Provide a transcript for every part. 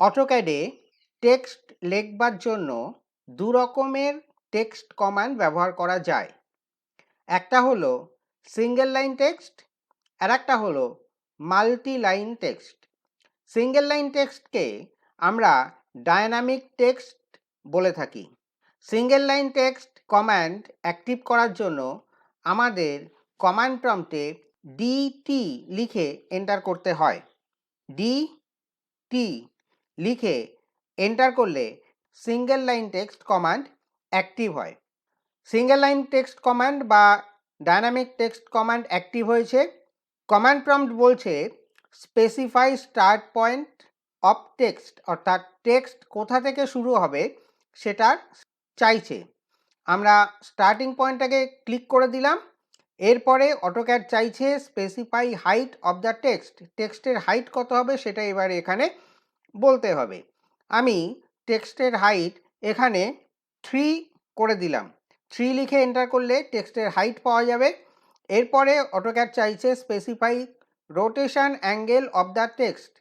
অটোক্যাডে text লেখবার জন্য দু রকমের টেক্সট কমান্ড ব্যবহার করা যায়। একটা হলো সিঙ্গেল লাইন টেক্সট আর একটা হলো multi line text. Single line টেক্সটকে আমরা ডায়নামিক টেক্সট বলে থাকি। Single line text command active করার জন্য আমাদের কমান্ড প্রম্পটে ডিটি লিখে এন্টার করতে হয়। ডি টি লিখে এন্টার করলে single line text command active হয়। সিঙ্গেল লাইন টেক্সট কমান্ড বা ডায়নামিক টেক্সট কমান্ড অ্যাক্টিভ হয়েছে। কমান্ড প্রম্পট বলছে specify start point of text অর্থাৎ টেক্সট কোথা থেকে শুরু হবে সেটা চাইছে। আমরা স্টার্টিং পয়েন্টটাকে ক্লিক করে দিলাম, এরপরে অটোক্যাড চাইছে specify height of the text টেক্সটের হাইট কত হবে সেটা এবার এখানে বলতে হবে। আমি টেক্সটের হাইট এখানে থ্রি করে দিলাম। থ্রি লিখে এন্টার করলে টেক্সটের হাইট পাওয়া যাবে। এরপরে অটোক্যাড চাইছে specify rotation angle of the text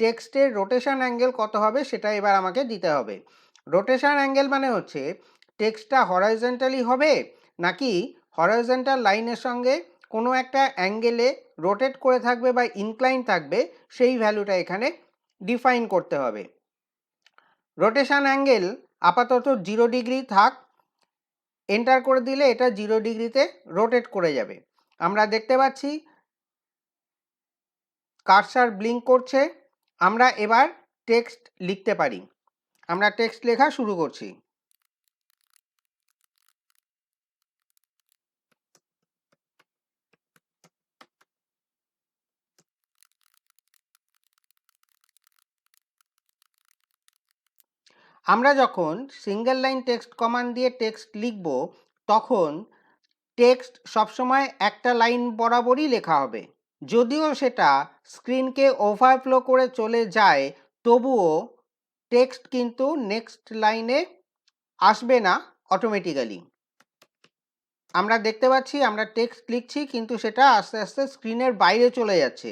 টেক্সটের রোটেশন অ্যাঙ্গেল কত হবে সেটা এবার আমাকে দিতে হবে। রোটেশন অ্যাঙ্গেল মানে হচ্ছে টেক্সটটা হরাইজেন্টালি হবে নাকি হরাইজেন্টাল লাইনের সঙ্গে কোনো একটা অ্যাঙ্গেলে রোটেট করে থাকবে বা ইনক্লাইন থাকবে সেই ভ্যালুটা এখানে ডিফাইন করতে হবে। রোটেশান অ্যাঙ্গেল আপাতত জিরো ডিগ্রি থাক এন্টার করে দিলে এটা জিরো ডিগ্রিতে রোটেট করে যাবে। আমরা দেখতে পাচ্ছি কারসার ব্লিঙ্ক করছে, আমরা এবার টেক্সট লিখতে পারি। আমরা টেক্সট লেখা শুরু করছি। আমরা যখন সিঙ্গেল লাইন টেক্সট কমান্ড দিয়ে টেক্সট লিখব, তখন টেক্সট সবসময় একটা লাইন বরাবরই লেখা হবে। যদিও সেটা স্ক্রিনকে ওভারফ্লো করে চলে যায়, তবুও টেক্সট কিন্তু নেক্সট লাইনে আসবে না অটোমেটিক্যালি আমরা দেখতে পাচ্ছি, আমরা টেক্সট লিখছি, কিন্তু সেটা আস্তে আস্তে স্ক্রিনের বাইরে চলে যাচ্ছে।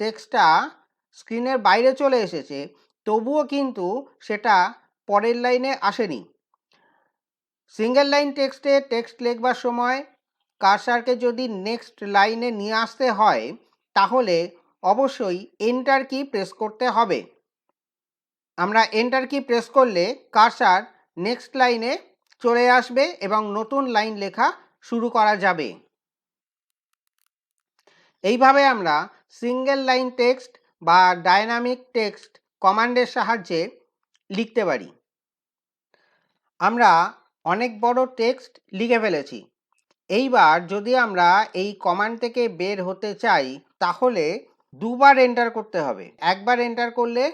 টেক্সটটা স্ক্রিনের বাইরে চলে এসেছে, তবুও কিন্তু সেটা পরের লাইনে আসেনি। সিঙ্গেল লাইন টেক্সটে টেক্সট লেখবার সময় কার্সারকে যদি নেক্সট লাইনে নিয়ে আসতে হয়, তাহলে অবশ্যই এন্টার কি প্রেস করতে হবে। আমরা এন্টার কি প্রেস করলে কার্সার নেক্সট লাইনে চলে আসবে এবং নতুন লাইন লেখা শুরু করা যাবে। এইভাবে আমরা সিঙ্গেল লাইন টেক্সট বা ডায়নামিক টেক্সট কমান্ডের সাহায্যে লিখতে পারি। আমরা অনেক বড় টেক্সট লিখে ফেলেছি। এইবার যদি আমরা এই কমান্ড থেকে বের হতে চাই, তাহলে দুবার এন্টার করতে হবে। একবার এন্টার করলে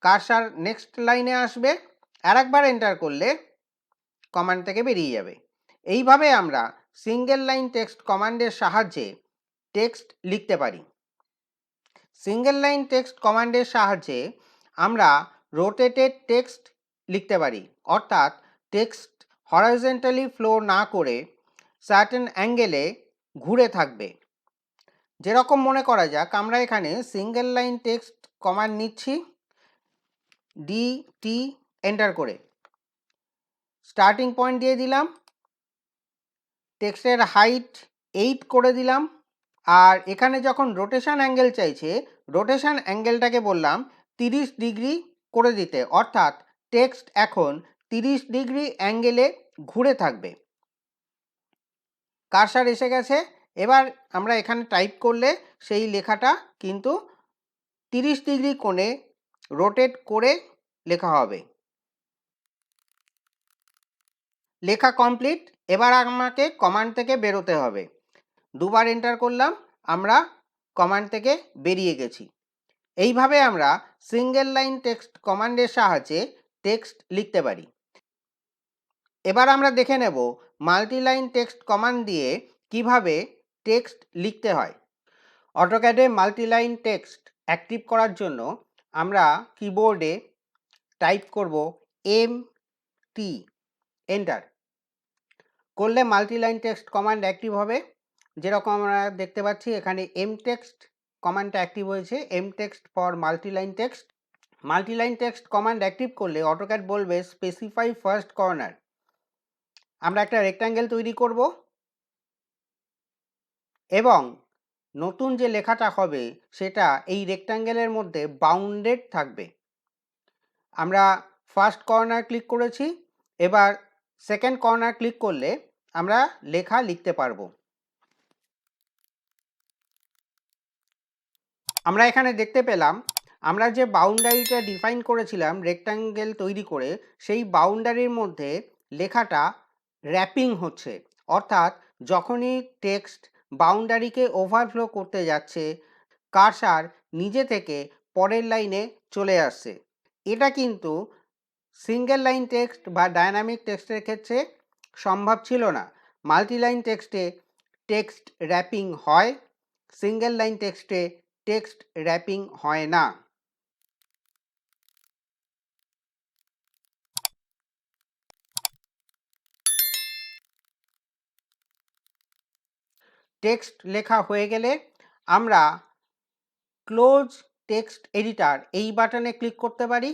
কারসার নেক্সট লাইনে আসবে আর একবার এন্টার করলে কমান্ড থেকে বেরিয়ে যাবে। এইভাবে আমরা সিঙ্গেল লাইন টেক্সট কমান্ডের সাহায্যে টেক্সট লিখতে পারি। সিঙ্গেল লাইন টেক্সট কমান্ডের সাহায্যে আমরা রোটেটেড টেক্সট লিখতে পারি। অর্থাৎ টেক্সট হরাইজেন্টালি ফ্লো না করে সার্টেন অ্যাঙ্গেলে ঘুরে থাকবে। যেরকম মনে করা যাক, আমরা এখানে সিঙ্গেল লাইন টেক্সট কমান্ড নিচ্ছি। ডি টি এন্টার করে। স্টার্টিং পয়েন্ট দিয়ে দিলাম। টেক্সটের হাইট এইট করে দিলাম। আর এখানে যখন রোটেশন অ্যাঙ্গেল চাইছে রোটেশন অ্যাঙ্গেলটাকে বললাম তিরিশ ডিগ্রি করে দিতে। অর্থাৎ টেক্সট এখন তিরিশ ডিগ্রি অ্যাঙ্গেলে ঘুরে থাকবে। কারসার এসে গেছে? এবার আমরা এখানে টাইপ করলে সেই লেখাটা কিন্তু তিরিশ ডিগ্রি কোণে রোটেট করে লেখা হবে। লেখা কমপ্লিট এবার আমাকে কমান্ড থেকে বেরোতে হবে। দুবার এন্টার করলাম, আমরা কমান্ড থেকে বেরিয়ে গেছি। এইভাবে আমরা সিঙ্গেল লাইন টেক্সট কমান্ডের সাহায্যে টেক্সট লিখতে পারি। এবার আমরা দেখে নেব মাল্টিলাইন টেক্সট কমান্ড দিয়ে কীভাবে টেক্সট লিখতে হয়। অটোক্যাডে মাল্টিলাইন টেক্সট অ্যাক্টিভ করার জন্য আমরা কিবোর্ডে টাইপ করব এম টি এন্টার করলে মাল্টিলাইন টেক্সট কমান্ড অ্যাক্টিভ হবে। যেরকম আমরা দেখতে পাচ্ছি, এখানে এম টেক্সট কমান্ডটা অ্যাক্টিভ হয়েছে। M text for multiline text multiline text command active করলে অটোক্যাড বলবে স্পেসিফাই ফার্স্ট কর্নার আমরা একটা রেক্ট্যাঙ্গেল তৈরি করব। এবং নতুন যে লেখাটা হবে, সেটা এই রেক্ট্যাঙ্গেলের মধ্যে বাউন্ডেড থাকবে। আমরা ফার্স্ট কর্নার ক্লিক করেছি। এবার সেকেন্ড কর্নার ক্লিক করলে আমরা লেখা লিখতে পারব। আমরা এখানে দেখতে পেলাম, আমরা যে বাউন্ডারিটা ডিফাইন করেছিলাম রেক্ট্যাঙ্গেল তৈরি করে, সেই বাউন্ডারির মধ্যে লেখাটা র্যাপিং হচ্ছে। অর্থাৎ যখনই টেক্সট বাউন্ডারিকে ওভারফ্লো করতে যাচ্ছে, কারসার নিজে থেকে পরের লাইনে চলে আসছে। এটা কিন্তু সিঙ্গেল লাইন টেক্সট বা ডায়নামিক টেক্সটের ক্ষেত্রে সম্ভব ছিল না। মাল্টিলাইন টেক্সটে টেক্সট র্যাপিং হয় সিঙ্গেল লাইন টেক্সটে টেক্সট র্যাপিং হয় না। টেক্সট লেখা হয়ে গেলে আমরা ক্লোজ টেক্সট এডিটার এই বাটনে ক্লিক করতে পারি।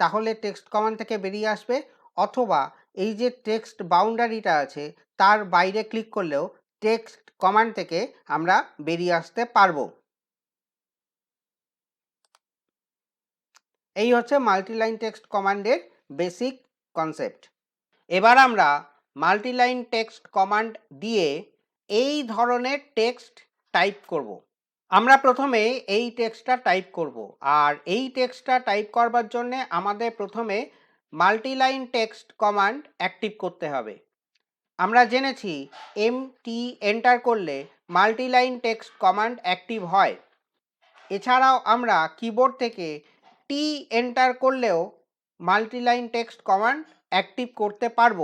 তাহলে টেক্সট কমান্ড থেকে বেরিয়ে আসবে অথবা এই যে টেক্সট বাউন্ডারিটা আছে তার বাইরে ক্লিক করলেও টেক্সট কমান্ড থেকে আমরা বেরিয়ে আসতে পারব। এই হচ্ছে মাল্টিলাইন টেক্সট কমান্ডের বেসিক কনসেপ্ট এবার আমরা মাল্টিলাইন টেক্সট কমান্ড দিয়ে এই ধরনের টেক্সট টাইপ করব। আমরা প্রথমে এই টেক্সটটা টাইপ করব আর এই টেক্সটটা টাইপ করবার জন্য আমাদের প্রথমে মাল্টিলাইন টেক্সট কমান্ড অ্যাক্টিভ করতে হবে। আমরা জেনেছি এম টি এন্টার করলে মাল্টিলাইন টেক্সট কমান্ড অ্যাক্টিভ হয়। এছাড়াও আমরা কিবোর্ড থেকে টি এন্টার করলেও মাল্টিলাইন টেক্সট কমান্ড অ্যাক্টিভ করতে পারব।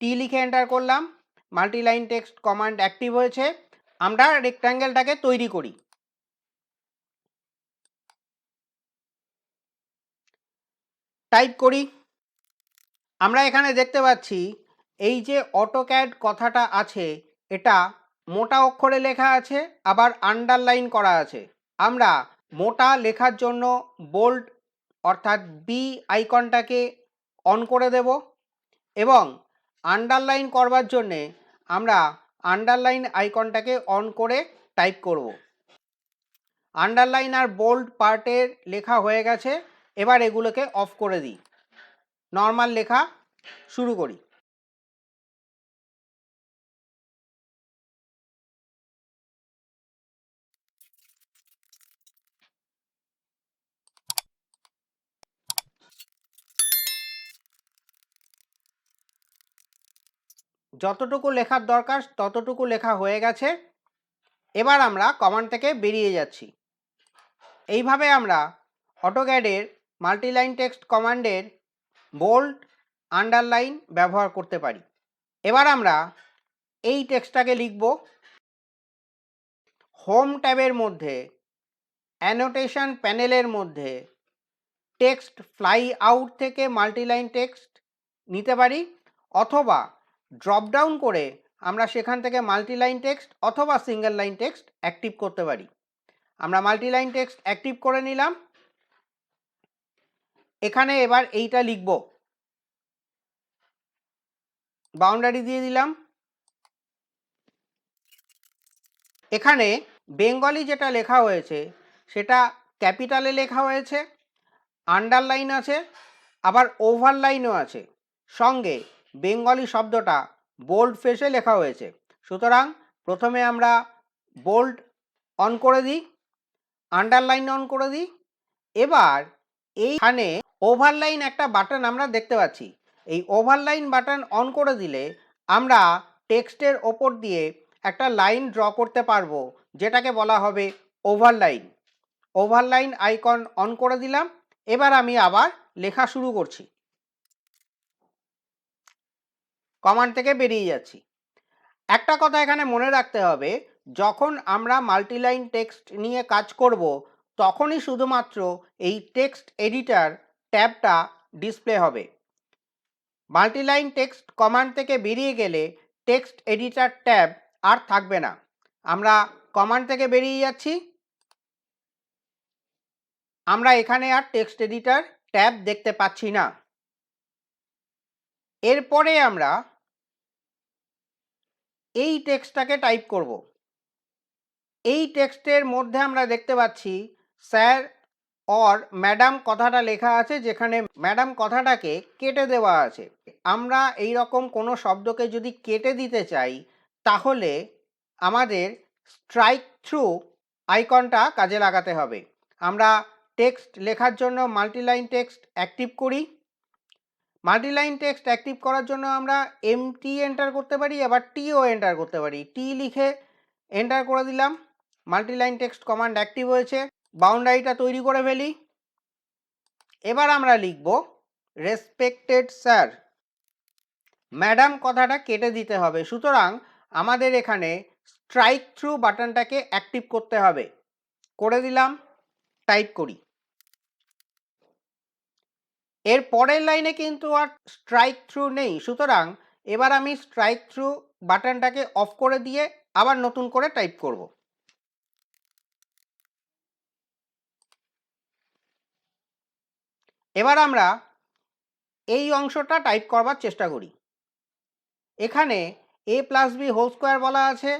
টি লিখে এন্টার করলাম মাল্টিলাইন টেক্সট কমান্ড অ্যাক্টিভ হয়েছে, আমরা রেক্ট্যাঙ্গেলটাকে তৈরি করি। টাইপ করি। আমরা এখানে দেখতে পাচ্ছি, এই যে অটোক্যাড কথাটা আছে, এটা মোটা অক্ষরে লেখা আছে, আবার আন্ডারলাইন করা আছে। আমরা মোটা লেখার জন্য বোল্ড অর্থাৎ বি আইকনটাকে অন করে দেব এবং আন্ডারলাইন করবার জন্যে আমরা আন্ডারলাইন আইকনটাকে অন করে টাইপ করব। আন্ডারলাইন আর বোল্ড পার্টের লেখা হয়ে গেছে, এবার এগুলোকে অফ করে দিই। নর্মাল লেখা শুরু করি। যতটুকু লেখার দরকার ততটুকু লেখা হয়ে গেছে। এবার আমরা কমান্ড থেকে বেরিয়ে যাচ্ছি। এইভাবে আমরা অটোক্যাডের মাল্টিলাইন টেক্সট কমান্ডের বোল্ড আন্ডারলাইন ব্যবহার করতে পারি। এবার আমরা এই টেক্সটটাকে লিখব। হোম ট্যাবের মধ্যে অ্যানোটেশন প্যানেলের মধ্যে টেক্সট ফ্লাই আউট থেকে মাল্টিলাইন টেক্সট নিতে পারি। অথবা ড্রপ ডাউন করে আমরা সেখান থেকে মাল্টিলাইন টেক্সট অথবা সিঙ্গেল লাইন টেক্সট অ্যাক্টিভ করতে পারি। আমরা মাল্টিলাইন টেক্সট অ্যাক্টিভ করে নিলাম। এখানে এবার এইটা লিখব। বাউন্ডারি দিয়ে দিলাম। এখানে বেঙ্গলি যেটা লেখা হয়েছে, সেটা ক্যাপিটালে লেখা হয়েছে আন্ডারলাইন আছে, আবার ওভারলাইনও আছে। সঙ্গে বেঙ্গলি শব্দটা বোল্ড ফেসে লেখা হয়েছে। সুতরাং প্রথমে আমরা বোল্ড অন করে দিই আন্ডারলাইন অন করে দিই। এবার এইখানে ওভারলাইন একটা বাটন আমরা দেখতে পাচ্ছি। এই ওভারলাইন বাটন অন করে দিলে আমরা টেক্সটের ওপর দিয়ে একটা লাইন ড্র করতে পারব, যেটাকে বলা হবে ওভারলাইন ওভারলাইন আইকন অন করে দিলাম। এবার আমি আবার লেখা শুরু করছি। কমান্ড থেকে বেরিয়ে যাচ্ছি। একটা কথা এখানে মনে রাখতে হবে, যখন আমরা মাল্টিলাইন টেক্সট নিয়ে কাজ করব, তখনই শুধুমাত্র এই টেক্সট এডিটার ট্যাবটা ডিসপ্লে হবে। মাল্টিলাইন টেক্সট কমান্ড থেকে বেরিয়ে গেলে টেক্সট এডিটার ট্যাব আর থাকবে না। আমরা কমান্ড থেকে বেরিয়ে যাচ্ছি। আমরা এখানে আর টেক্সট এডিটার ট্যাব দেখতে পাচ্ছি না। এরপরে আমরা এই টেক্সটটাকে টাইপ করব। এই টেক্সটের মধ্যে আমরা দেখতে পাচ্ছি, স্যার অর ম্যাডাম কথাটা লেখা আছে, যেখানে ম্যাডাম কথাটাকে কেটে দেওয়া আছে। আমরা এই রকম কোনো শব্দকে যদি কেটে দিতে চাই, তাহলে আমাদের স্ট্রাইক থ্রু আইকনটা কাজে লাগাতে হবে। আমরা টেক্সট লেখার জন্য মাল্টিলাইন টেক্সট অ্যাক্টিভ করি। মাল্টিলাইন টেক্সট অ্যাক্টিভ করার জন্য আমরা এম টি এন্টার করতে পারি, আবার টিও এন্টার করতে পারি। টি লিখে এন্টার করে দিলাম। মাল্টিলাইন টেক্সট কমান্ড অ্যাক্টিভ হয়েছে। বাউন্ডারিটা তৈরি করে ফেলি। এবার আমরা লিখব রেসপেক্টেড স্যার ম্যাডাম কথাটা কেটে দিতে হবে। সুতরাং আমাদের এখানে স্ট্রাইক থ্রু বাটনটাকে অ্যাক্টিভ করতে হবে। করে দিলাম টাইপ করি। এর পরের লাইনে কিন্তু আর স্ট্রাইক থ্রু নেই। সুতরাং এবার আমি স্ট্রাইক থ্রু বাটনটাকে অফ করে দিয়ে আবার নতুন করে টাইপ করব। এবার আমরা এই অংশটা টাইপ করবার চেষ্টা করি। এখানে A plus B whole square বলা আছে,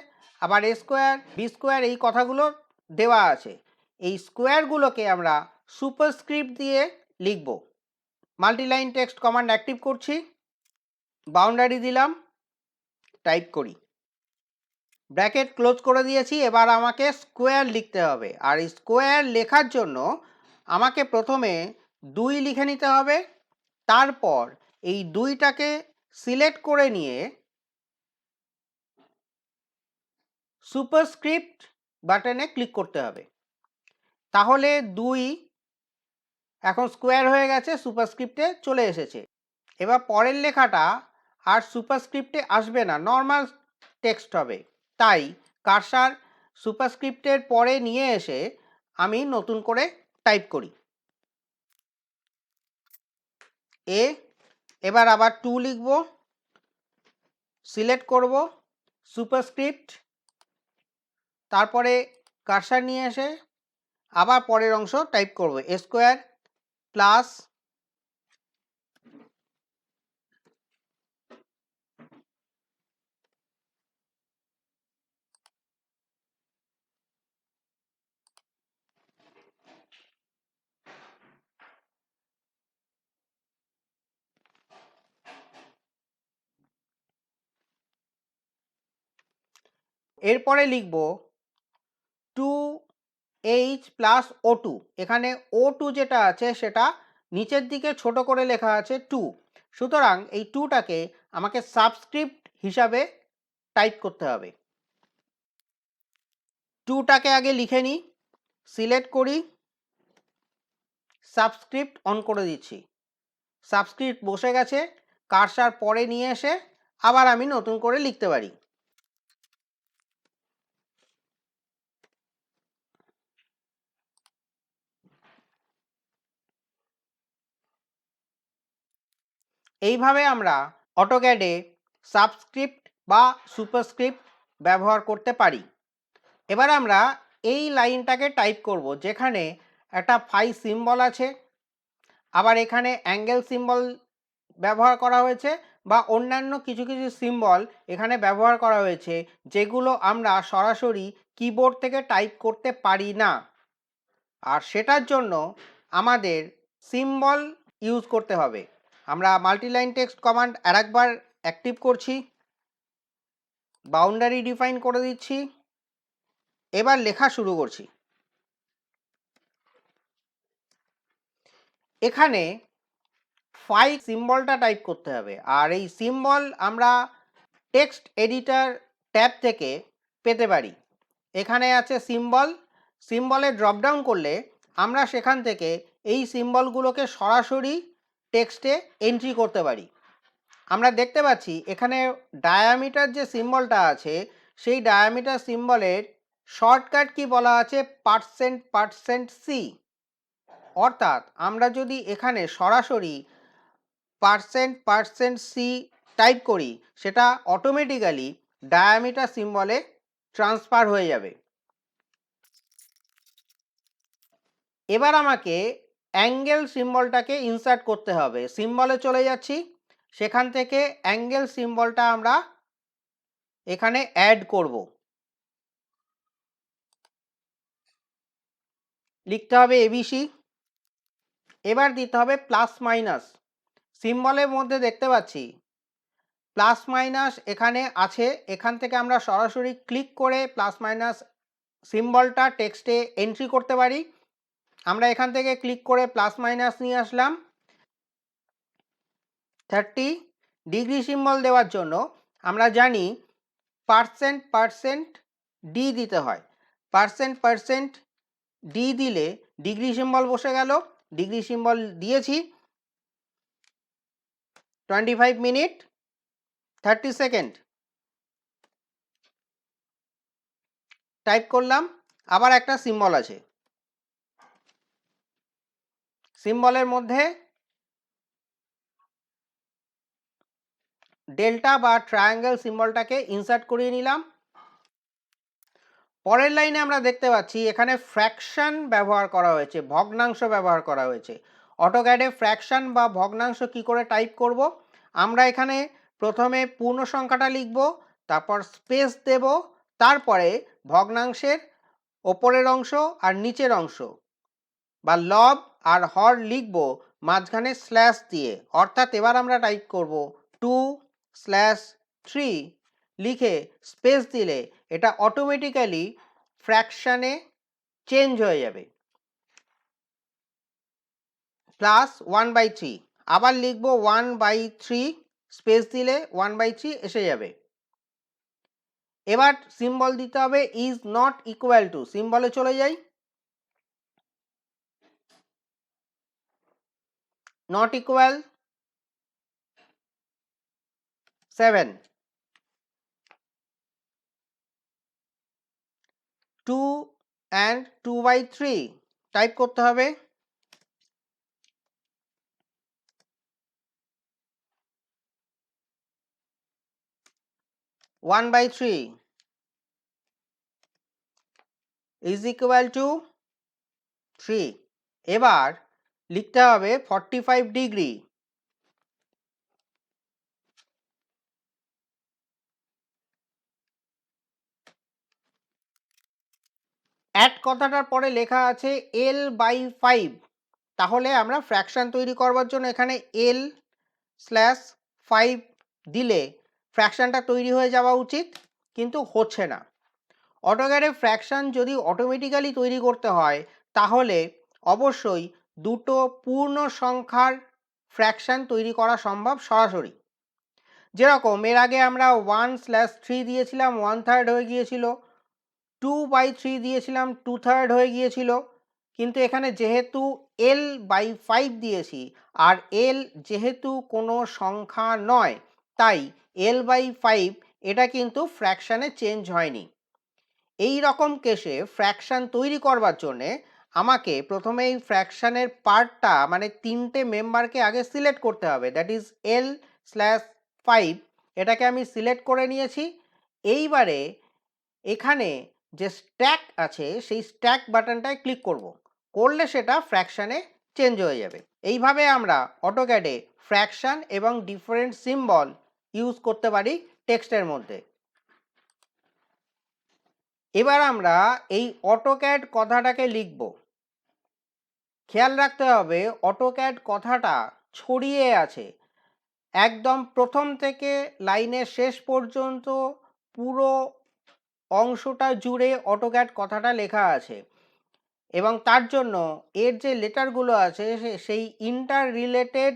আবার এ স্কোয়ার বি স্কোয়ার এই কথাগুলো দেওয়া আছে। এই স্কোয়ারগুলোকে আমরা সুপারস্ক্রিপ্ট দিয়ে লিখব। মাল্টিলাইন টেক্সট কমান্ড অ্যাক্টিভ করছি বাউন্ডারি দিলাম টাইপ করি। ব্র্যাকেট ক্লোজ করে দিয়েছি, এবার আমাকে স্কোয়ার লিখতে হবে। আর স্কোয়ার লেখার জন্য আমাকে প্রথমে দুই লিখে নিতে হবে, তারপর এই দুইটাকে সিলেক্ট করে নিয়ে সুপারস্ক্রিপ্ট বাটনে ক্লিক করতে হবে। তাহলে দুই এখন স্কোয়ার হয়ে গেছে সুপারস্ক্রিপ্টে চলে এসেছে। এবার পরের লেখাটা আর সুপারস্ক্রিপ্টে আসবে না, নর্মাল টেক্সট হবে। তাই কারসার সুপারস্ক্রিপ্টের পরে নিয়ে এসে আমি নতুন করে টাইপ করি। এ, এবার আবার টু লিখব, সিলেক্ট করব সুপারস্ক্রিপ্ট, তারপরে কারসার নিয়ে এসে আবার পরের অংশ টাইপ করব স্কোয়ার প্লাস এরপরে লিখব two H plus O two এখানে ও টু যেটা আছে সেটা নিচের দিকে ছোট করে লেখা আছে টু সুতরাং এই টুটাকে আমাকে সাবস্ক্রিপ্ট হিসাবে টাইপ করতে হবে। টুটাকে আগে লিখে নিই সিলেক্ট করি সাবস্ক্রিপ্ট অন করে দিচ্ছি। সাবস্ক্রিপ্ট বসে গেছে কারসার পরে নিয়ে এসে আবার আমি নতুন করে লিখতে পারি। এইভাবে আমরা অটোক্যাডে সাবস্ক্রিপ্ট বা সুপারস্ক্রিপ্ট ব্যবহার করতে পারি। এবার আমরা এই লাইনটাকে টাইপ করব, যেখানে একটা ফাই সিম্বল আছে, আবার এখানে অ্যাঙ্গেল সিম্বল ব্যবহার করা হয়েছে বা অন্যান্য কিছু কিছু সিম্বল এখানে ব্যবহার করা হয়েছে, যেগুলো আমরা সরাসরি কিবোর্ড থেকে টাইপ করতে পারি না। আর সেটার জন্য আমাদের সিম্বল ইউজ করতে হবে। আমরা মাল্টিলাইন টেক্সট কমান্ড আর একবার অ্যাক্টিভ করছি। বাউন্ডারি ডিফাইন করে দিচ্ছি। এবার লেখা শুরু করছি। এখানে ফাই সিম্বলটা টাইপ করতে হবে। আর এই সিম্বল আমরা টেক্সট এডিটার ট্যাব থেকে পেতে পারি। এখানে আছে সিম্বল সিম্বলে ড্রপডাউন করলে আমরা সেখান থেকে এই সিম্বলগুলোকে সরাসরি টেক্সটে এন্ট্রি করতে পারি। আমরা দেখতে পাচ্ছি এখানে ডায়ামিটার যে সিম্বলটা আছে, সেই ডায়ামিটার সিম্বলের শর্টকাট কি বলা আছে? পার্সেন্ট পার্সেন্ট সি অর্থাৎ আমরা যদি এখানে সরাসরি পার্সেন্ট পার্সেন্ট সি টাইপ করি, সেটা অটোমেটিক্যালি ডায়ামিটার সিম্বলে ট্রান্সফার হয়ে যাবে। এবার আমাকে অ্যাঙ্গেল সিম্বলটাকে ইনসার্ট করতে হবে। সিম্বলে চলে যাচ্ছি। সেখান থেকে অ্যাঙ্গেল সিম্বলটা আমরা এখানে অ্যাড করব। লিখতে হবে এবিসি এবার দিতে হবে প্লাস মাইনাস। সিম্বলের মধ্যে দেখতে পাচ্ছি, প্লাস মাইনাস এখানে আছে। এখান থেকে আমরা সরাসরি ক্লিক করে প্লাস মাইনাস সিম্বলটা টেক্সটে এন্ট্রি করতে পারি। আমরা এখান থেকে ক্লিক করে প্লাস মাইনাস নিয়ে আসলাম। থার্টি ডিগ্রি সিম্বল দেওয়ার জন্য আমরা জানি পার্সেন্ট পার্সেন্ট ডি দিতে হয়। পার্সেন্ট পার্সেন্ট ডি দিলে ডিগ্রি সিম্বল বসে গেল। ডিগ্রি সিম্বল দিয়েছি। Twenty five minute thirty second type করলাম। আবার একটা সিম্বল আছে। সিম্বলের মধ্যে ডেল্টা বা ট্রায়াঙ্গেল সিম্বলটাকে ইনসার্ট করিয়ে নিলাম। পরের লাইনে আমরা দেখতে পাচ্ছি, এখানে ফ্র্যাকশন ব্যবহার করা হয়েছে, ভগ্নাংশ ব্যবহার করা হয়েছে। অটোক্যাডে ফ্র্যাকশন বা ভগ্নাংশ কি করে টাইপ করব? আমরা এখানে প্রথমে পূর্ণ সংখ্যাটা লিখব, তারপর স্পেস দেব, তারপরে ভগ্নাংশের ওপরের অংশ আর নিচের অংশ বা লব আর হর লিখব মাঝখানে স্ল্যাশ দিয়ে। অর্থাৎ এবার আমরা টাইপ করব টু স্ল্যাশ থ্রি লিখে স্পেস দিলে এটা অটোমেটিক্যালি ফ্র্যাকশানে চেঞ্জ হয়ে যাবে। প্লাস ওয়ান বাই থ্রি আবার লিখব ওয়ান বাই থ্রি স্পেস দিলে ওয়ান বাই থ্রি এসে যাবে। এবার সিম্বল দিতে হবে ইজ নট ইকুয়াল টু সিম্বলে চলে যাই। Not equal seven two and two by three type করতে হবে। One by three is equal to three এবার লিখতে হবে ফর্টি ফাইভ ডিগ্রি অ্যাড কথাটার পরে লেখা আছে এল বাই ফাইভ তাহলে আমরা ফ্র্যাকশান তৈরি করবার জন্য এখানে এল স্ল্যাশ ফাইভ দিলে ফ্র্যাকশানটা তৈরি হয়ে যাওয়া উচিত, কিন্তু হচ্ছে না। অটোগ্যারে ফ্র্যাকশান যদি অটোমেটিক্যালি তৈরি করতে হয়, তাহলে অবশ্যই দুটো পূর্ণ সংখ্যার ফ্র্যাকশান তৈরি করা সম্ভব সরাসরি। যেরকম, এর আগে আমরা ওয়ান স্ল্যাশ থ্রি দিয়েছিলাম ওয়ান থার্ড হয়ে গিয়েছিল। টু বাই থ্রি দিয়েছিলাম টু থার্ড হয়ে গিয়েছিল। কিন্তু এখানে যেহেতু এল বাই ফাইভ দিয়েছি, আর এল যেহেতু কোনো সংখ্যা নয়, তাই এল বাই ফাইভ এটা কিন্তু ফ্র্যাকশানে চেঞ্জ হয়নি। এই রকম কেসে ফ্র্যাকশান তৈরি করবার জন্যে আমাকে প্রথমে এই ফ্র্যাকশানের পার্টটা মানে তিনটে মেম্বারকে আগে সিলেক্ট করতে হবে। That is L slash five, এটাকে আমি সিলেক্ট করে নিয়েছি। এইবারে এখানে যে স্ট্যাক আছে, সেই স্ট্যাক বাটনটায় ক্লিক করব। করলে সেটা ফ্র্যাকশানে চেঞ্জ হয়ে যাবে। এইভাবে আমরা অটোক্যাডে ফ্র্যাকশান এবং ডিফারেন্ট সিম্বল ইউজ করতে পারি টেক্সটের মধ্যে। এবার আমরা এই অটোক্যাড কথাটাকে লিখব। খেয়াল রাখতে হবে অটোক্যাড কথাটা ছড়িয়ে আছে। একদম প্রথম থেকে লাইনের শেষ পর্যন্ত পুরো অংশটা জুড়ে অটোক্যাড কথাটা লেখা আছে। এবং তার জন্য এর যে লেটারগুলো আছে সেই ইন্টার রিলেটেড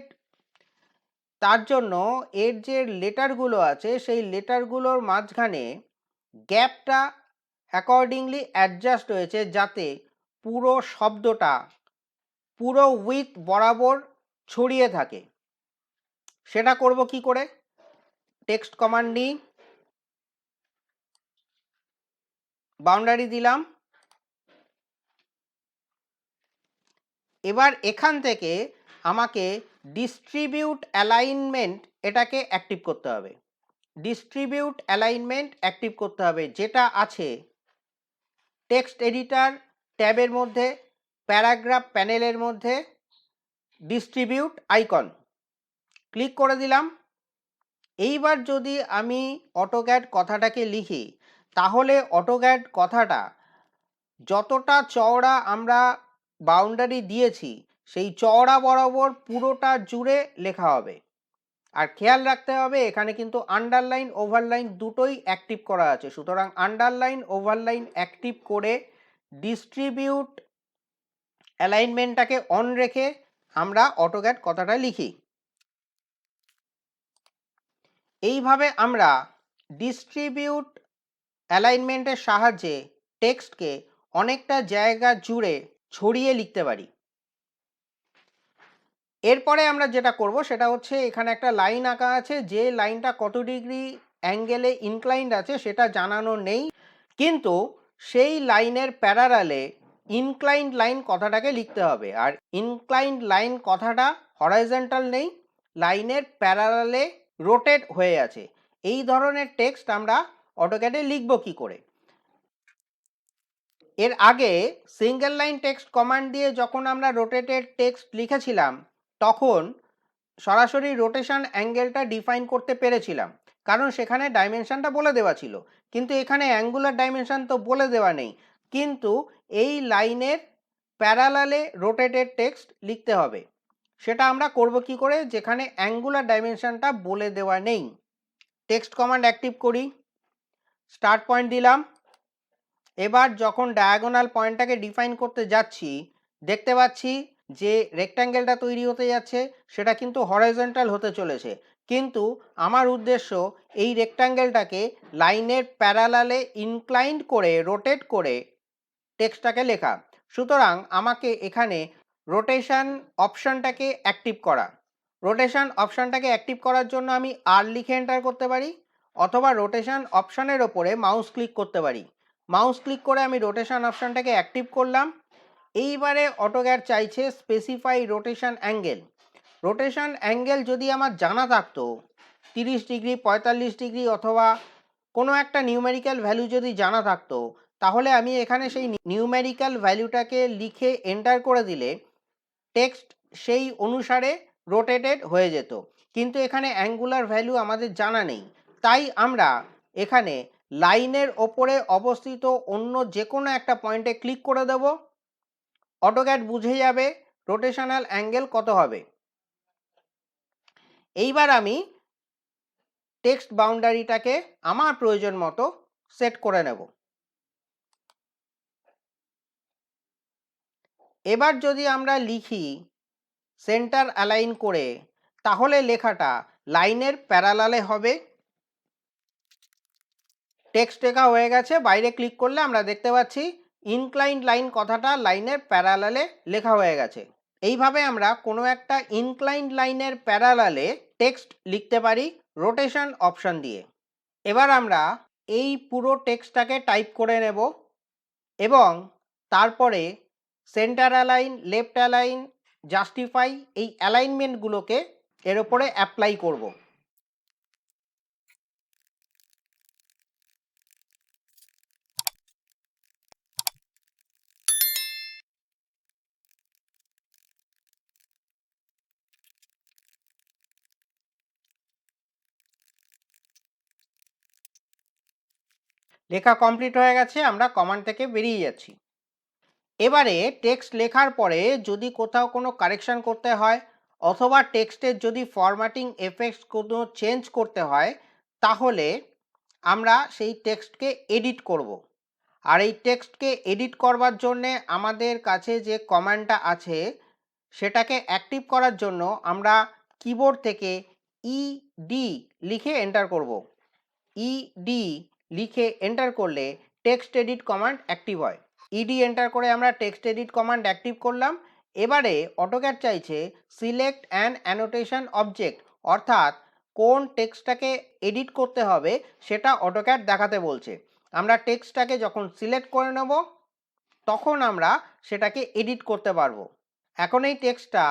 তার জন্য এর যে লেটারগুলো আছে সেই লেটারগুলোর মাঝখানে গ্যাপটা অ্যাকর্ডিংলি অ্যাডজাস্ট হয়েছে যাতে পুরো শব্দটা পুরো উইথ বরাবর ছড়িয়ে থাকে। সেটা করব কি করে? টেক্সট কমান্ড নিই। বাউন্ডারি দিলাম। এবার এখান থেকে আমাকে ডিস্ট্রিবিউট অ্যালাইনমেন্ট এটাকে অ্যাক্টিভ করতে হবে। ডিস্ট্রিবিউট অ্যালাইনমেন্ট অ্যাক্টিভ করতে হবে। যেটা আছে টেক্সট এডিটার ট্যাবের মধ্যে প্যারাগ্রাফ প্যানেলের মধ্যে ডিস্ট্রিবিউট আইকন। ক্লিক করে দিলাম। এইবার যদি আমি অটোক্যাড কথাটাকে লিখি, তাহলে অটোক্যাড কথাটা যতটা চওড়া আমরা বাউন্ডারি দিয়েছি, সেই চওড়া বরাবর পুরোটা জুড়ে লেখা হবে। আর খেয়াল রাখতে হবে, এখানে কিন্তু আন্ডারলাইন ওভারলাইন দুটোই অ্যাক্টিভ করা আছে। সুতরাং আন্ডারলাইন ওভারলাইন অ্যাক্টিভ করে ডিস্ট্রিবিউট অ্যালাইনমেন্টটাকে অন রেখে আমরা অটোক্যাড কথাটা লিখি। এইভাবে আমরা ডিস্ট্রিবিউট অ্যালাইনমেন্টের সাহায্যে টেক্সটকে অনেকটা জায়গা জুড়ে ছড়িয়ে লিখতে পারি। এরপরে আমরা যেটা করব সেটা হচ্ছে এখানে একটা লাইন আঁকা আছে, যে লাইনটা কত ডিগ্রি অ্যাঙ্গেলে ইনক্লাইন্ড আছে সেটা জানানো নেই। কিন্তু সেই লাইনের প্যারারালে ইনক্লাইন্ড লাইন কথাটাকে লিখতে হবে। আর ইনক্লাইন্ড লাইন কথাটা হরাইজেন্টাল নেই লাইনের প্যারালালে রোটেট হয়ে আছে। এই ধরনের টেক্সট আমরা অটোক্যাডে লিখব কি করে? এর আগে সিঙ্গেল লাইন টেক্সট কমান্ড দিয়ে যখন আমরা রোটেটেড টেক্সট লিখেছিলাম, তখন সরাসরি রোটেশন অ্যাঙ্গেলটা ডিফাইন করতে পেরেছিলাম। কারণ সেখানে ডাইমেনশনটা বলে দেওয়া ছিল। কিন্তু এখানে অ্যাঙ্গুলার ডাইমেনশন তো বলে দেওয়া নেই। কিন্তু এই লাইনের প্যারালালে রোটেটেড টেক্সট লিখতে হবে। সেটা আমরা করব কি করে? যেখানে অ্যাঙ্গুলার ডাইমেনশানটা বলে দেওয়া নেই। টেক্সট কমান্ড অ্যাক্টিভ করি। স্টার্ট পয়েন্ট দিলাম। এবার যখন ডায়াগোনাল পয়েন্টটাকে ডিফাইন করতে যাচ্ছি, দেখতে পাচ্ছি যে রেক্ট্যাঙ্গেলটা তৈরি হতে যাচ্ছে, সেটা কিন্তু হরাইজন্টাল হতে চলেছে। কিন্তু আমার উদ্দেশ্য এই রেক্ট্যাঙ্গেলটাকে লাইনের প্যারালালে ইনক্লাইন্ড করে, রোটেট করে টেক্সটটাকে লেখা। সুতরাং আমাকে এখানে রোটেশন অপশানটাকে অ্যাক্টিভ করা। রোটেশন অপশানটাকে অ্যাক্টিভ করার জন্য আমি আর লিখে এন্টার করতে পারি অথবা রোটেশন অপশানের ওপরে মাউস ক্লিক করতে পারি। মাউস ক্লিক করে আমি রোটেশন অপশানটাকে অ্যাক্টিভ করলাম। এইবারে অটোগ্যাট চাইছে specify rotation angle rotation angle যদি আমার জানা থাকতো, তিরিশ ডিগ্রি, পঁয়তাল্লিশ ডিগ্রি অথবা কোনো একটা নিউমেরিক্যাল ভ্যালু যদি জানা থাকতো তাহলে আমি এখানে সেই নিউমেরিক্যাল ভ্যালুটাকে লিখে এন্টার করে দিলে টেক্সট সেই অনুসারে রোটেটেড হয়ে যেত। কিন্তু এখানে অ্যাঙ্গুলার ভ্যালু আমাদের জানা নেই। তাই আমরা এখানে লাইনের ওপরে অবস্থিত অন্য যে কোনো একটা পয়েন্টে ক্লিক করে দেব। অটোক্যাট বুঝে যাবে রোটেশনাল অ্যাঙ্গেল কত হবে। এইবার আমি টেক্সট বাউন্ডারিটাকে আমার প্রয়োজন মতো সেট করে নেব। এবার যদি আমরা লিখি সেন্টার অ্যালাইন করে, তাহলে লেখাটা লাইনের প্যারালালে হবে। টেক্সট লেখা হয়ে গেছে, বাইরে ক্লিক করলে আমরা দেখতে পাচ্ছি ইনক্লাইন্ড লাইন কথাটা লাইনের প্যারালালে লেখা হয়ে গেছে। এইভাবে আমরা কোনো একটা ইনক্লাইন্ড লাইনের প্যারালালে টেক্সট লিখতে পারি রোটেশন অপশন দিয়ে। এবার আমরা এই পুরো টেক্সটটাকে টাইপ করে নেব এবং তারপরে centre align, left align, justify এই অ্যালাইনমেন্টগুলোকে এর ওপরে অ্যাপ্লাই করব। লেখা কমপ্লিট হয়ে গেছে, আমরা কমান্ড থেকে বেরিয়ে যাচ্ছি। এবারে টেক্সট লেখার পরে যদি কোথাও কোনো কারেকশন করতে হয় অথবা টেক্সটের যদি ফরম্যাটিং এফেক্টস কোনো চেঞ্জ করতে হয়, তাহলে আমরা সেই টেক্সটকে এডিট করব। আর এই টেক্সটকে এডিট করবার জন্যে আমাদের কাছে যে কমান্ডটা আছে, সেটাকে অ্যাক্টিভ করার জন্য আমরা কিবোর্ড থেকে ইডি লিখে এন্টার করব ইডি লিখে এন্টার করলে টেক্সট এডিট কমান্ড অ্যাক্টিভ হয় ইডি এন্টার করে আমরা টেক্সট এডিট কমান্ড অ্যাক্টিভ করলাম। এবারে অটোক্যাট চাইছে সিলেক্ট অ্যান অ্যানোটেশন অবজেক্ট অর্থাৎ কোন টেক্সটটাকে এডিট করতে হবে সেটা অটোক্যাট দেখাতে বলছে। আমরা টেক্সটটাকে যখন সিলেক্ট করে নেব, তখন আমরা সেটাকে এডিট করতে পারব। এখন এই টেক্সটটা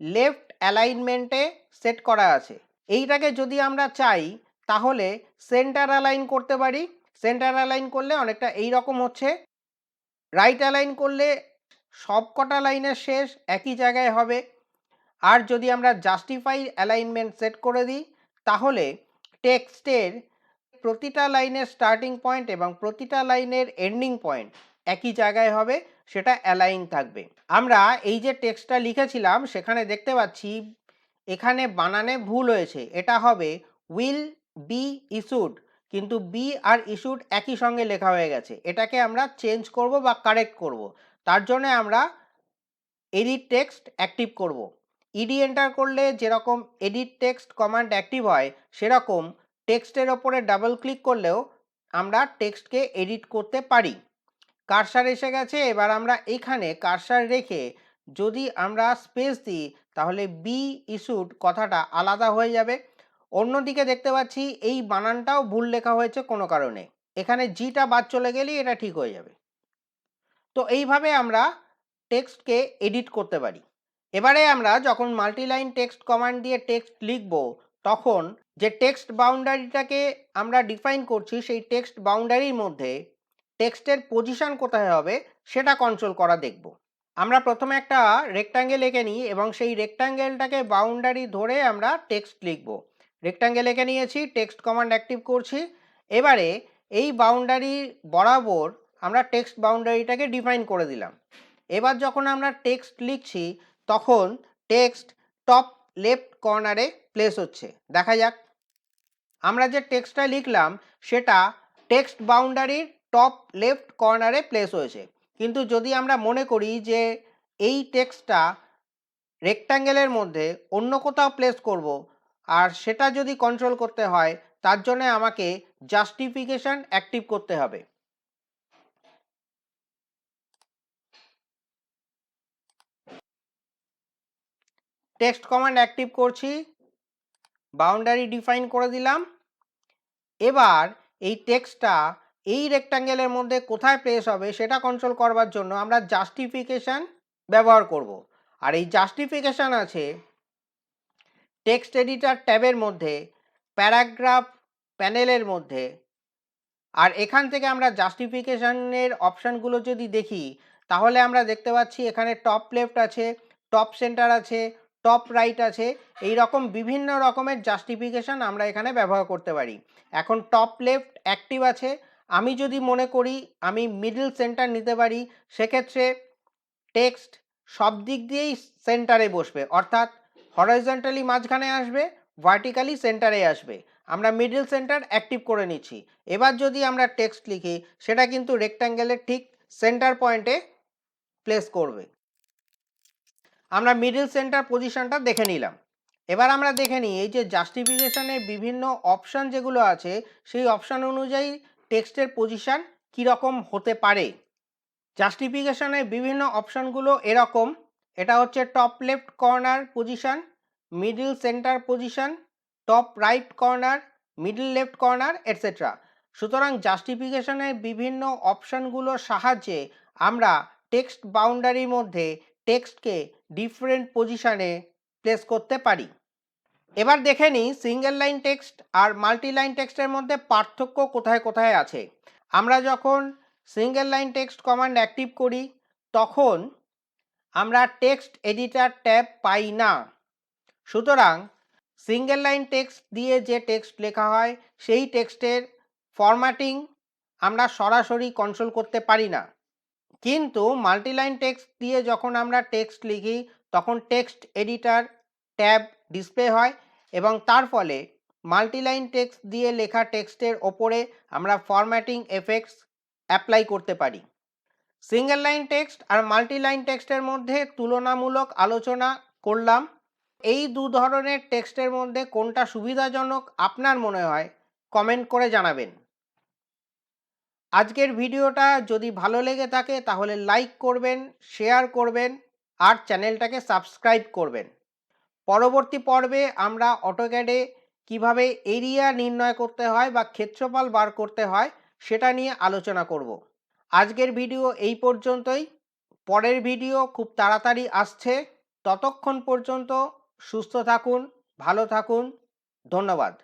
লেফট অ্যালাইনমেন্টে সেট করা আছে। এইটাকে যদি আমরা চাই, তাহলে সেন্টার অ্যালাইন করতে পারি। সেন্টার অ্যালাইন করলে অনেকটা এই রকম হচ্ছে। রাইট অ্যালাইন করলে সবকটা লাইনের শেষ একই জায়গায় হবে। আর যদি আমরা জাস্টিফাই অ্যালাইনমেন্ট সেট করে দিই, তাহলে টেক্সটের প্রতিটা লাইনের স্টার্টিং পয়েন্ট এবং প্রতিটা লাইনের এন্ডিং পয়েন্ট একই জায়গায় হবে, সেটা অ্যালাইন থাকবে। আমরা এই যে টেক্সটটা লিখেছিলাম, সেখানে দেখতে পাচ্ছি এখানে বানানে ভুল হয়েছে। এটা হবে উইল বি ইস্যুড কিন্তু বি আর ইস্যুড একই সঙ্গে লেখা হয়ে গেছে। এটাকে আমরা চেঞ্জ করব বা কারেক্ট করব। তার জন্য আমরা এডিট টেক্সট অ্যাক্টিভ করব। ইডি এন্টার করলে যেরকম এডিট টেক্সট কমান্ড অ্যাক্টিভ হয়, সেরকম টেক্সটের ওপরে ডাবল ক্লিক করলেও আমরা টেক্সটকে এডিট করতে পারি। কারসার এসে গেছে, এবার আমরা এখানে কারসার রেখে যদি আমরা স্পেস দিই, তাহলে বি ইস্যুড কথাটা আলাদা হয়ে যাবে। অন্যদিকে দেখতে পাচ্ছি এই বানানটাও ভুল লেখা হয়েছে কোনো কারণে। এখানে জিটা বাদ চলে গেলেই এটা ঠিক হয়ে যাবে। তো এইভাবে আমরা টেক্সটকে এডিট করতে পারি। এবারে আমরা যখন মাল্টিলাইন টেক্সট কমান্ড দিয়ে টেক্সট লিখব, তখন যে টেক্সট বাউন্ডারিটাকে আমরা ডিফাইন করছি, সেই টেক্সট বাউন্ডারির মধ্যে টেক্সটের পজিশন কোথায় হবে, সেটা কন্ট্রোল করা দেখব। আমরা প্রথমে একটা রেক্টাঙ্গেল এঁকে নিই এবং সেই রেক্টাঙ্গেলটাকে বাউন্ডারি ধরে আমরা টেক্সট লিখব। রেক্টাঙ্গেল এঁকে নিয়েছি টেক্সট কমান্ড অ্যাক্টিভ করছি। এবারে এই বাউন্ডারি বরাবর আমরা টেক্সট বাউন্ডারিটাকে ডিফাইন করে দিলাম। এবার যখন আমরা টেক্সট লিখছি, তখন টেক্সট টপ লেফট কর্নারে প্লেস হচ্ছে। দেখা যাক। আমরা যে টেক্সটটা লিখলাম, সেটা টেক্সট বাউন্ডারির টপ লেফট কর্নারে প্লেস হয়েছে। কিন্তু যদি আমরা মনে করি যে এই টেক্সটটা রেক্ট্যাঙ্গেলের মধ্যে অন্য কোথাও প্লেস করব আর সেটা যদি কন্ট্রোল করতে হয়, তার জন্য আমাকে জাস্টিফিকেশন অ্যাক্টিভ করতে হবে। টেক্সট কমান্ড অ্যাক্টিভ করছি বাউন্ডারি ডিফাইন করে দিলাম। এবার এই টেক্সটটা এই রেক্টাঙ্গেলের মধ্যে কোথায় প্লেস হবে সেটা কন্ট্রোল করবার জন্য আমরা জাস্টিফিকেশান ব্যবহার করব। আর এই জাস্টিফিকেশান আছে টেক্সট এডিটার ট্যাবের মধ্যে, প্যারাগ্রাফ প্যানেলের মধ্যে। আর এখান থেকে আমরা জাস্টিফিকেশানের অপশানগুলো যদি দেখি, তাহলে আমরা দেখতে পাচ্ছি এখানে টপ লেফট আছে, টপ সেন্টার আছে, টপ রাইট আছে। এই রকম বিভিন্ন রকমের জাস্টিফিকেশান আমরা এখানে ব্যবহার করতে পারি। এখন টপ লেফট অ্যাক্টিভ আছে। আমি যদি মনে করি আমি মিডল সেন্টার নিতে পারি, সেক্ষেত্রে টেক্সট সব দিক দিয়েই সেন্টারে বসবে। অর্থাৎ হরাইজন্টালি মাঝখানে আসবে ভার্টিক্যালি সেন্টারে আসবে। আমরা মিডল সেন্টার অ্যাক্টিভ করে নিচ্ছি। এবার যদি আমরা টেক্সট লিখি, সেটা কিন্তু রেক্ট্যাঙ্গেলের ঠিক সেন্টার পয়েন্টে প্লেস করবে। আমরা মিডল সেন্টার পজিশনটা দেখে নিলাম। এবার আমরা দেখে নিই, এই যে জাস্টিফিকেশানের বিভিন্ন অপশান যেগুলো আছে, সেই অপশান অনুযায়ী টেক্সটের পজিশান কীরকম হতে পারে? জাস্টিফিকেশানের বিভিন্ন অপশানগুলো এরকম। এটা হচ্ছে top left corner position middle centre position top right corner middle left corner etcetera সুতরাং জাস্টিফিকেশনের বিভিন্ন অপশানগুলোর সাহায্যে আমরা টেক্সট বাউন্ডারির মধ্যে টেক্সটকে ডিফারেন্ট পজিশানে প্লেস করতে পারি। এবার দেখে নিই সিঙ্গেল লাইন টেক্সট আর মাল্টি লাইন টেক্সটের মধ্যে পার্থক্য কোথায় কোথায় আছে। আমরা যখন single line text command active করি, তখন আমরা টেক্সট এডিটার ট্যাব পাই না। সুতরাং সিঙ্গেল লাইন টেক্সট দিয়ে যে টেক্সট লেখা হয়, সেই টেক্সটের ফরম্যাটিং আমরা সরাসরি কন্ট্রোল করতে পারি না। কিন্তু মাল্টিলাইন টেক্সট দিয়ে যখন আমরা টেক্সট লিখি, তখন টেক্সট এডিটার ট্যাব ডিসপ্লে হয় এবং তার ফলে মাল্টিলাইন টেক্সট দিয়ে লেখা টেক্সটের ওপরে আমরা ফরম্যাটিং এফেক্টস অ্যাপ্লাই করতে পারি। সিঙ্গেল লাইন টেক্সট আর মাল্টি লাইন টেক্সটের মধ্যে তুলনামূলক আলোচনা করলাম। এই দু ধরনের টেক্সটের মধ্যে কোনটা সুবিধাজনক আপনার মনে হয় কমেন্ট করে জানাবেন। আজকের ভিডিওটা যদি ভালো লেগে থাকে তাহলে লাইক করবেন শেয়ার করবেন আর চ্যানেলটাকে সাবস্ক্রাইব করবেন। পরবর্তী পর্বে আমরা অটোক্যাডে কীভাবে এরিয়া নির্ণয় করতে হয় বা ক্ষেত্রফল বার করতে হয় সেটা নিয়ে আলোচনা করব। আজকের ভিডিও এই পর্যন্তই। পরের ভিডিও খুব তাড়াতাড়ি আসছে। ততক্ষণ পর্যন্ত সুস্থ থাকুন, ভালো থাকুন। ধন্যবাদ।